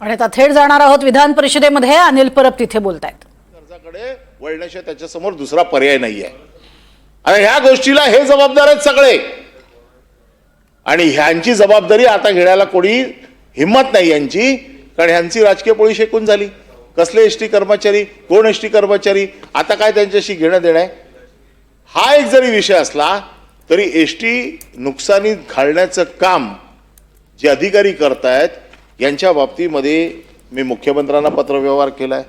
आणि आता थेट जाणार आहोत विधान परिषदेमध्ये. अनिल परब तिथे बोलतायत. कर्जाकडे वळण्याशिवाय त्याच्यासमोर दुसरा पर्याय नाही आहे आणि ह्या गोष्टीला हे जबाबदार आहेत सगळे. आणि ह्यांची जबाबदारी आता घेण्याला कोणी हिंमत नाही यांची कारण ह्यांची राजकीय पोळी शेकून झाली. कसले एस टी कर्मचारी कोण एस टी कर्मचारी आता काय त्यांच्याशी घेणं देणं आहे? हा एक जरी विषय असला तरी एस टी नुकसानीत घालण्याचं काम जे अधिकारी करतायत यांच्या बाबतीमध्ये मी मुख्यमंत्र्यांना पत्रव्यवहार केलाय.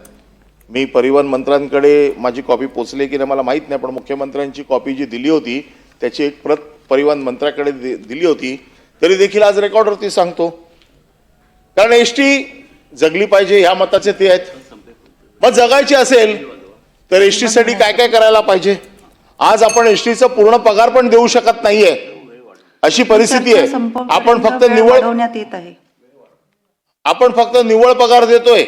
मी परिवहन मंत्र्यांकडे माझी कॉपी पोचली की नाही मला माहीत नाही पण मुख्यमंत्र्यांची कॉपी जी दिली होती त्याची एक प्रत परिवहन मंत्र्याकडे दि- दिली होती तरी देखील आज रेकॉर्डवरती सांगतो. कारण एस टी जगली पाहिजे ह्या मताचे ते आहेत. मग जगायची असेल तर एस टीसाठी काय काय करायला पाहिजे? आज आपण एस टीचा पूर्ण पगार पण देऊ शकत नाहीये. अशी परिस्थिती आहे. आपण फक्त वाढवण्यात येत आहे. आपण फक्त निव्वळ पगार देतोय.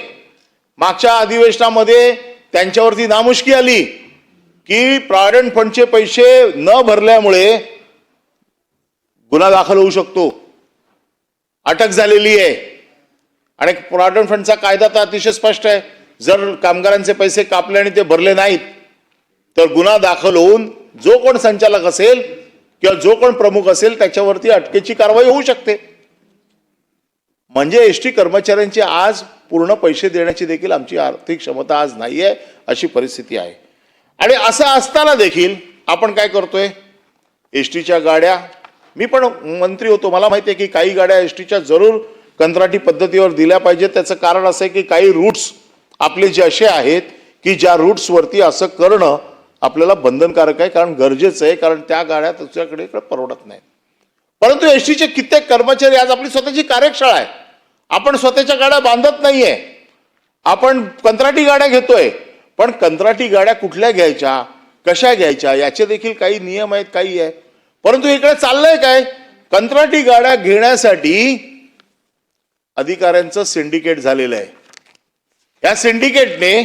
मागच्या अधिवेशनामध्ये त्यांच्यावरती नामुष्की आली की प्रॉव्हिडंट फंडचे पैसे न भरल्यामुळे गुन्हा दाखल होऊ शकतो. अटक झालेली आहे. आणि प्रॉव्हिडंट फंडचा कायदा तर अतिशय स्पष्ट आहे. जर कामगारांचे पैसे कापले आणि ते भरले नाहीत तर गुन्हा दाखल होऊन जो कोण संचालक असेल किंवा जो कोण प्रमुख असेल त्याच्यावरती अटकेची कारवाई होऊ शकते. म्हणजे एस टी कर्मचाऱ्यांची आज पूर्ण पैसे देण्याची देखील आमची आर्थिक क्षमता आज नाही आहे अशी परिस्थिती आहे. आणि असं असताना देखील आपण काय करतोय? एस टीच्या गाड्या मी पण मंत्री होतो मला माहिती आहे की काही गाड्या एस टीच्या जरूर कंत्राटी पद्धतीवर दिल्या पाहिजेत. त्याचं कारण असं आहे की काही रूट्स आपले जे असे आहेत की ज्या रूट्सवरती असं करणं आपल्याला बंधनकारक आहे कारण गरजेचं आहे कारण त्या गाड्या दुसऱ्याकडे परवडत नाहीत. परंतु एस टीचे कित्येक कर्मचारी आज आपली स्वतःची कार्यशाळा आहे. आपण स्वतःच्या गाड्या बांधत नाहीये. आपण कंत्राटी गाड्या घेतोय. पण कंत्राटी गाड्या कुठल्या घ्यायच्या? कशा घ्यायच्या? याचे देखील काही नियम आहेत काही आहे. परंतु इकडे चाललंय काय? कंत्राटी गाड्या घेण्यासाठी अधिकाऱ्यांचं सिंडिकेट झालेलं आहे. या सिंडिकेटने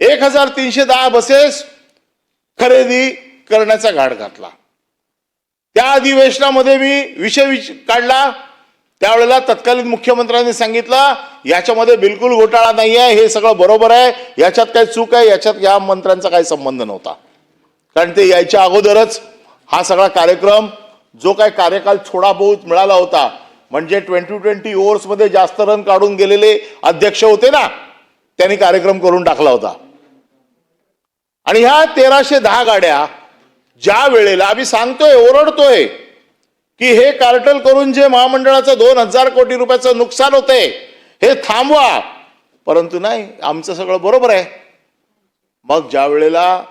एक हजार तीनशे दहा बसेस खरेदी करण्याचा घाट घातला. त्या अधिवेशनामध्ये मी विषय विच- काढला. त्यावेळेला तत्कालीन मुख्यमंत्र्यांनी सांगितलं याच्यामध्ये बिलकुल घोटाळा नाही आहे हे सगळं बरोबर आहे. याच्यात काही चूक आहे याच्यात या मंत्र्यांचा काही संबंध नव्हता. कारण ते यायच्या अगोदरच हा सगळा कार्यक्रम जो काय कार्यकाल थोडा बहुत मिळाला होता म्हणजे ट्वेंटी ट्वेंटी मध्ये जास्त रन काढून गेलेले अध्यक्ष होते ना त्यांनी कार्यक्रम करून टाकला होता. आणि ह्या तेराशे दहा गाड्या ज्या वेळेला आम्ही सांगतोय ओरडतोय की हे कार्टल करून जे महामंडळाचं दोन हजार कोटी रुपयाचं नुकसान होतंय हे थांबवा. परंतु नाही आमचं सगळं बरोबर आहे. मग ज्या वेळेला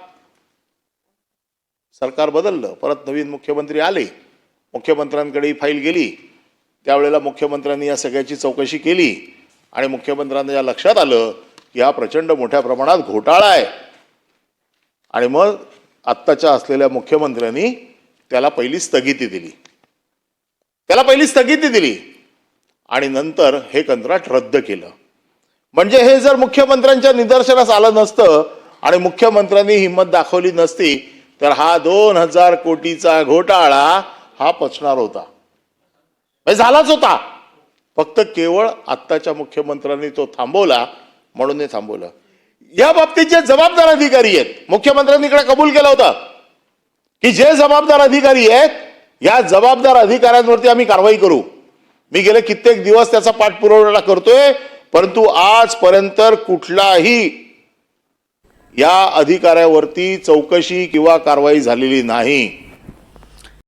सरकार बदललं परत नवीन मुख्यमंत्री आले मुख्यमंत्र्यांकडे ही फाईल गेली त्यावेळेला मुख्यमंत्र्यांनी या सगळ्याची चौकशी केली आणि मुख्यमंत्र्यांना या लक्षात आलं की हा प्रचंड मोठ्या प्रमाणात घोटाळा आहे. आणि मग आत्ताच्या असलेल्या मुख्यमंत्र्यांनी त्याला पहिली स्थगिती दिली. त्याला पहिली स्थगिती दिली. आणि नंतर हे कंत्राट रद्द केलं. म्हणजे हे जर मुख्यमंत्र्यांच्या निदर्शनास आलं नसतं आणि मुख्यमंत्र्यांनी हिंमत दाखवली नसती तर हा दोन हजार कोटीचा घोटाळा हा पचणार होता. झालाच होता. फक्त केवळ आत्ताच्या मुख्यमंत्र्यांनी तो थांबवला म्हणून हे थांबवलं. या बाबतीत जे जबाबदार अधिकारी आहेत मुख्यमंत्र्यांनी इकडे कबूल केलं होतं की जे जबाबदार अधिकारी आहेत या जबाबदार अधिकाऱ्यांवरती आम्ही कारवाई करू. मी गेले कित्येक दिवस त्याचा पाठपुरावा करतोय परंतु आजपर्यंत कुठलाही या अधिकाऱ्यावरती चौकशी किंवा कारवाई झालेली नाही.